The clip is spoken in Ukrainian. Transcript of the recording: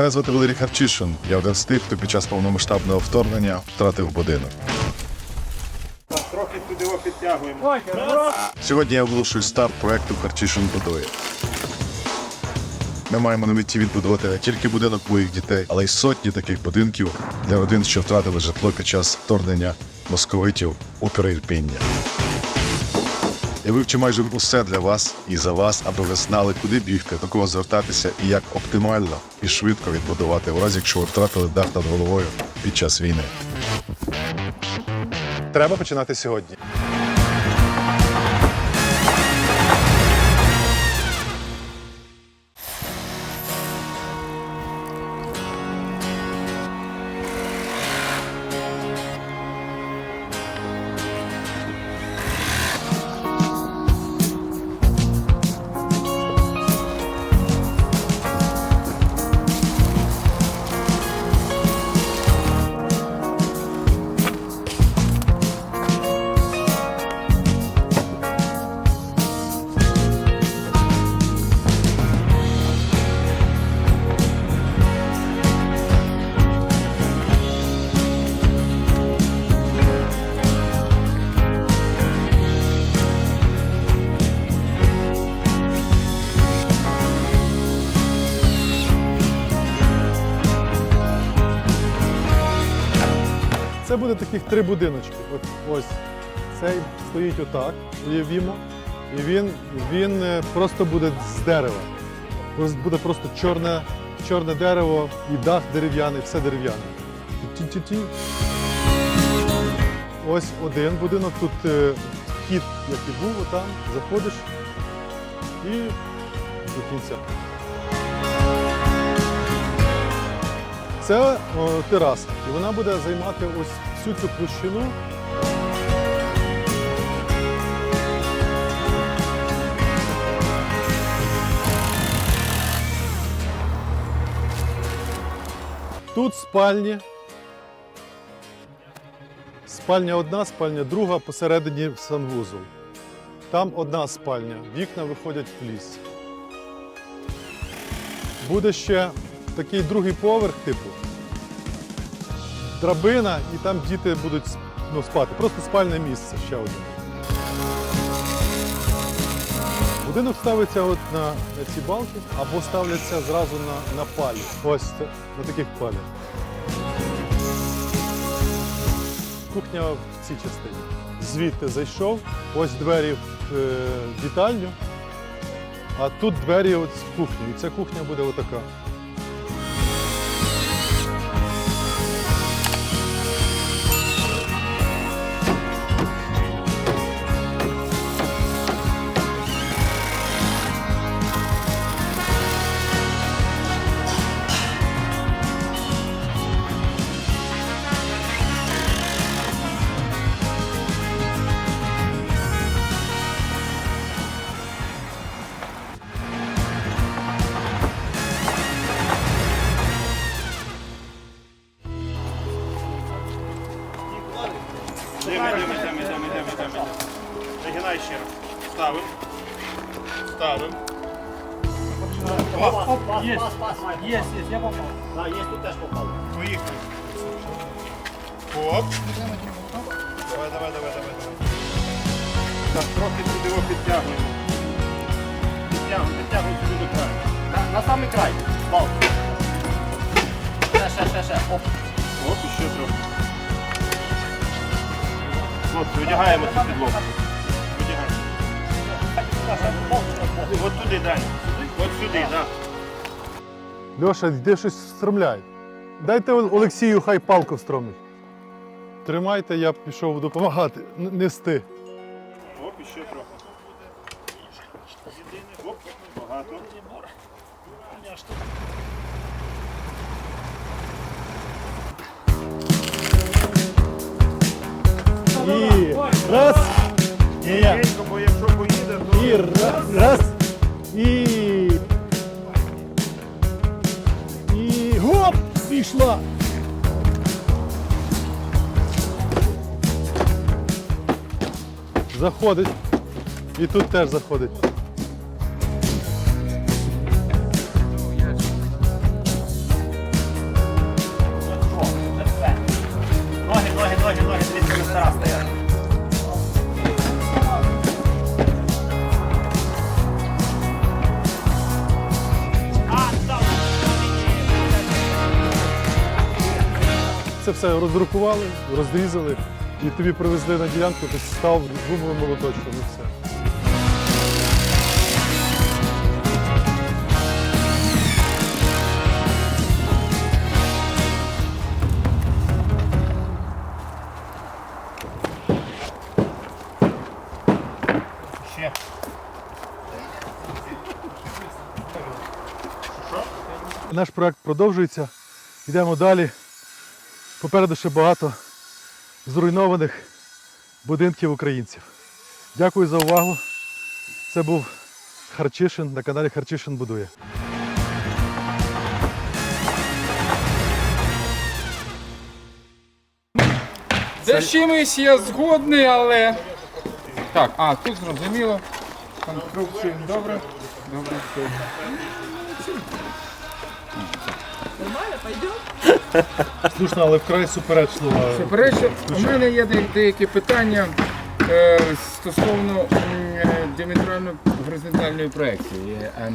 Мене звати Валерій Харчишин. Я один з тих, хто під час повномасштабного вторгнення втратив будинок. Трохи туди його підтягуємо. Сьогодні я оголошую старт проекту Харчишин будує. Ми маємо на меті відбудувати не тільки будинок моїх дітей, але й сотні таких будинків для родин, що втратили житло під час вторгнення московитів у Переірпіння. Я вивчу майже усе для вас і за вас, аби ви знали, куди бігти, до кого звертатися і як оптимально і швидко відбудувати, у разі якщо ви втратили дах над головою під час війни. Треба починати сьогодні. Це буде таких три будиночки. От ось цей стоїть отак, уявімо. І він, він е, просто буде з дерева. Буде просто чорне, чорне дерево і дах дерев'яний, все дерев'яне. Ті-ті-ті. Ось один будинок, тут е, вхід, як і був, отам, заходиш і до кінця. Це о, тераса, і вона буде займати ось всю цю площину. Тут спальні. Спальня одна, спальня друга, посередині санвузол. Там одна спальня, вікна виходять в ліс. Буде ще такий другий поверх, типу. Драбина, і там діти будуть ну, спати. Просто спальне місце ще одне. Будинок ставиться от на, ці балки або ставляться зразу на, на палі. Ось на таких палях. Кухня в цій частині. Звідти зайшов, ось двері в е, вітальню, а тут двері от в кухню. І ця кухня буде отака. Йдемо, йдемо, йдемо, йдемо, йдемо, йдемо. Нагинай ще раз. Ставимо. Ставимо. Есть, есть, есть, я попал. Да, есть, тут теж попал. Поїхали. Оп. Давай, давай, давай, давай, давай. Так, трохи туди його підтягуємо. Підтягуємо, підтягуємо сюди до краю. На, на самий край. Бал. Ще, ще, ще, ще. Оп. Оп, ще трохи. Хлопці, одягаємо цю підлогу. Одягаємо. От туди, Даня. От сюди, так. Льоша, йди щось встромляй. Дайте Олексію, хай палку встромить. Тримайте, я пішов допомагати нести. Оп, і ще трохи. Оп, багато. Раз. Ні, я. Бо якщо поїде, то... І раз. раз. І. І гоп! Пішла. Заходить. І тут теж заходить. Це все роздрукували, розрізали і тобі привезли на ділянку, ти став гумовим молоточком і все. Наш проект продовжується. Йдемо далі. Попереду ще багато зруйнованих будинків українців. Дякую за увагу. Це був Харчишин на каналі Харчишин будує. З чимось я згодний, але. Так, а, тут зрозуміло. Конструкцію. Добре. Добре. Слушно, але вкрай суперечливо. Суперечно, у мене є деякі питання е, стосовно е, діаметрально горизонтальної проекції. Е,